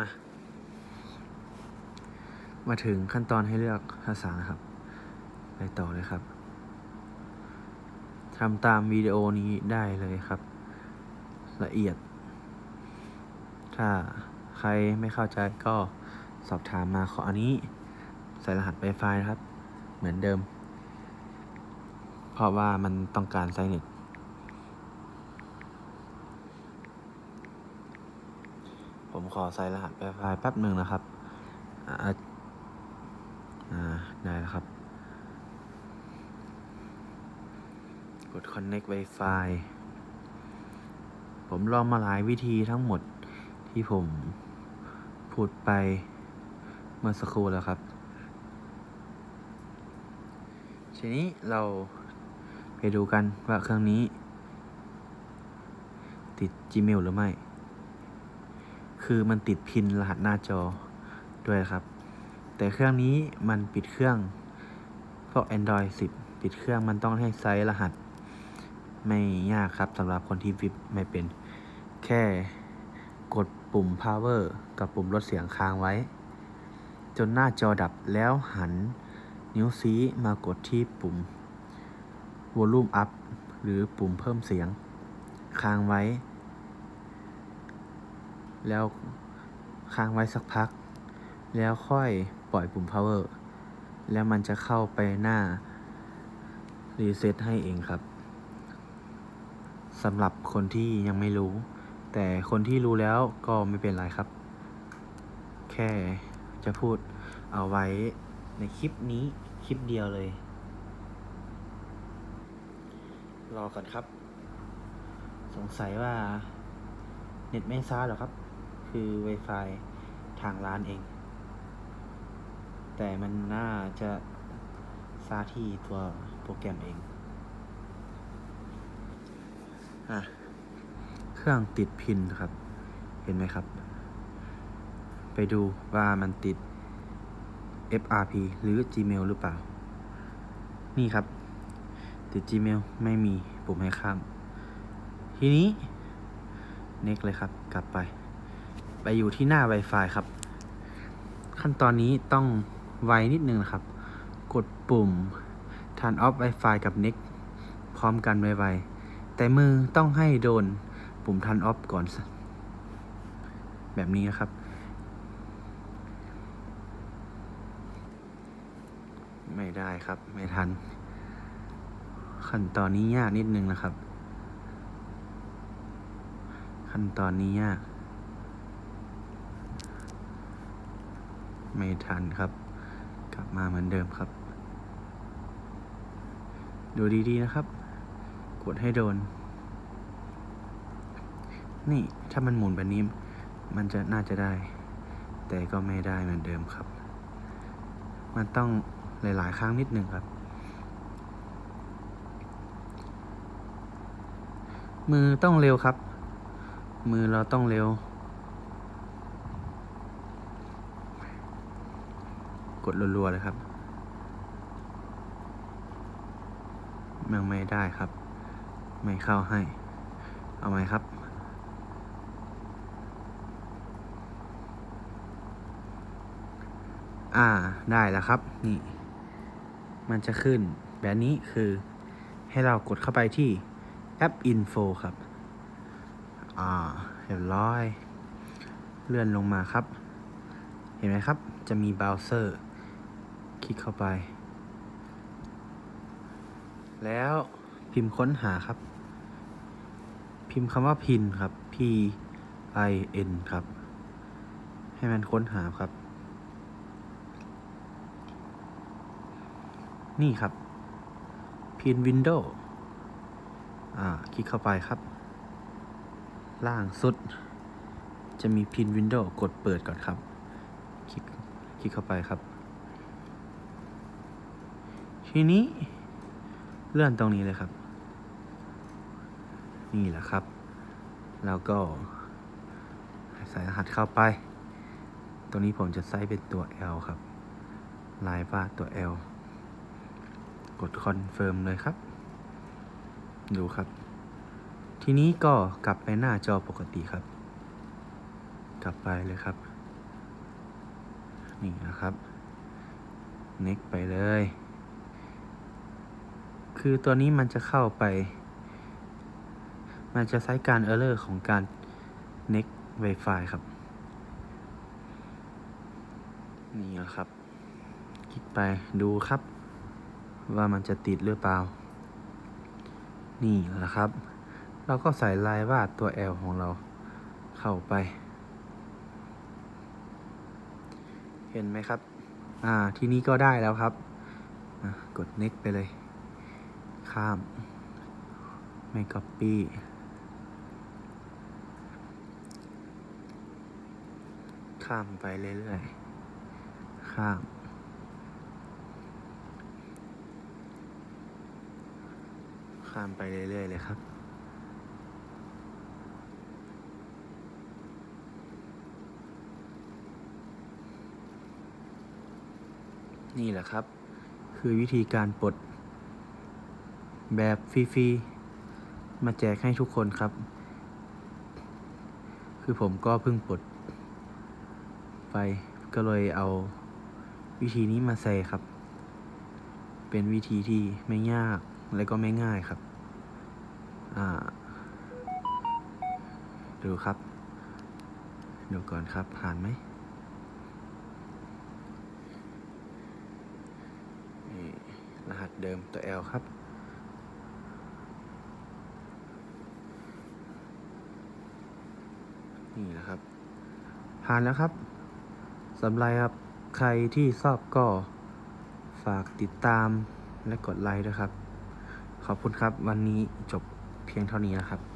มา มาถึงขั้นตอนให้เลือกภาษาครับ ไปต่อเลยครับทำตามวิดีโอนี้ได้เลยครับ ละเอียด ถ้าใครไม่เข้าใจก็สอบถามมาขออันนี้ ใส่รหัส Wi-Fi นะครับ เหมือนเดิม เพราะว่ามันต้องการไซเน็ต ผมขอใส่รหัส Wi-Fi แป๊บหนึ่งนะครับอ่าอ่าได้แล้วครับ กด connect Wi-Fi ผมลองมาหลายวิธีทั้งหมดที่ผมพูดไปเมื่อสักครู่แล้วครับ ทีนี้เราไปดูกันว่าเครื่องนี้ ติด Gmail หรือไม่ คือมันติดพินรหัสหน้าจอด้วยครับ แต่เครื่องนี้มันปิดเครื่องพวก Android 10 ปิดเครื่องมันต้องให้ไซส์รหัส ไม่ยากครับสำหรับคนที่วิบไม่เป็น แค่กดปุ่ม power กับปุ่มลดเสียงค้างไว้ จนหน้าจอดับแล้วหันนิ้วชี้มากดที่ปุ่ม volume up หรือปุ่มเพิ่มเสียง ค้างไว้ แล้วค้างไว้สักพัก แล้วค่อยปล่อยปุ่ม power แล้วมันจะเข้าไปหน้า reset ให้เองครับสำหรับคนที่ยังไม่รู้ แต่คนที่รู้แล้วก็ไม่เป็นไรครับ แค่จะพูดเอาไว้ในคลิปนี้คลิปเดียวเลย รอก่อนครับ สงสัยว่า เน็ตไม่ช้าหรอครับ คือ Wi-Fi ทางร้านเอง แต่มันน่าจะช้าที่ตัวโปรแกรมเองอะเครื่องติดพินครับ เห็นไหมครับ ไปดูว่ามันติด FRP หรือ Gmail หรือเปล่า นี่ครับ ติด Gmail ไม่มีปุ่มให้ข้าม ทีนี้ next เลยครับ กลับไป ไปอยู่ที่หน้า Wi-Fi ครับ ขั้นตอนนี้ต้องไวนิดนึงนะครับ กดปุ่ม turn off Wi-Fi กับ next พร้อมกันไวๆ แต่มือต้องให้โดนปุ่ม turn off ก่อน แบบนี้นะครับ ไม่ได้ครับ ไม่ทัน ขั้นตอนนี้ยากนิดนึงนะครับ ขั้นตอนนี้ยาก ไม่ทันครับ กลับมาเหมือนเดิมครับ ดูดีๆนะครับ กดให้โดน นี่ถ้ามันหมุนแบบนี้ มันจะน่าจะได้ แต่ก็ไม่ได้เหมือนเดิมครับ มันต้องหลายๆครั้งนิดนึงครับ มือต้องเร็วครับ มือเราต้องเร็ว กดรัวๆเลยครับยังไม่ได้ครับ ไม่เข้าให้ เอาไหมครับ อ่าได้แล้วครับ นี่ มันจะขึ้น แบบนี้คือให้เรากดเข้าไปที่แอป Info ครับ อ่าเรียบร้อย เลื่อนลงมาครับ เห็นไหมครับ จะมีเบราว์เซอร์ คลิกเข้าไป แล้วพิมพ์ค้นหาครับ พิมพ์คำว่าพินครับ P I N ครับ ให้มันค้นหาครับ นี่ครับ พินวินโดว์อ่า คลิกเข้าไปครับ ล่างสุด จะมีพินวินโดว์กดเปิดก่อนครับ คลิก คลิกเข้าไปครับ ทีนี้เลื่อนตรงนี้เลยครับ นี่แหละครับ แล้วก็ใส่รหัสเข้าไปตัวนี้ผมจะใส่เป็นตัว L ครับ ลายวาตัว L กดคอนเฟิร์มเลยครับ ดูครับ ทีนี้ก็กลับไปหน้าจอปกติครับ กลับไปเลยครับ นี่นะครับ next ไปเลย คือตัวนี้มันจะเข้าไป มันจะใช้การ error ของการ next Wi-Fi ครับ นี่นะครับ คลิกไปดูครับ ว่ามันจะติดหรือเปล่า นี่แหละครับ เราก็ใส่ลายวาดตัว L ของเราเข้าไป เห็นไหมครับ อ่า ทีนี้ก็ได้แล้วครับ กด next ไปเลย ข้าม ไม่ copy ข้ามไปเรื่อยๆ ข้าม ข้ามไปเรื่อยๆ เลยครับนี่แหละครับ คือวิธีการปลด แบบฟรีๆ มาแจกให้ทุกคนครับ คือผมก็เพิ่งปลดไปก็เลยเอาวิธีนี้มาใส่ครับ เป็นวิธีที่ไม่ยากและก็ไม่ง่ายครับ อ่า ดูครับ ดูก่อนครับผ่านไหมรหัสเดิมตัว L ครับ นี่นะครับหานแล้วครับสำหรับใครที่ชอบก็ฝากติดตามและกดไลค์ด้วยครับ ขอบคุณครับวันนี้จบเพียงเท่านี้นะครับ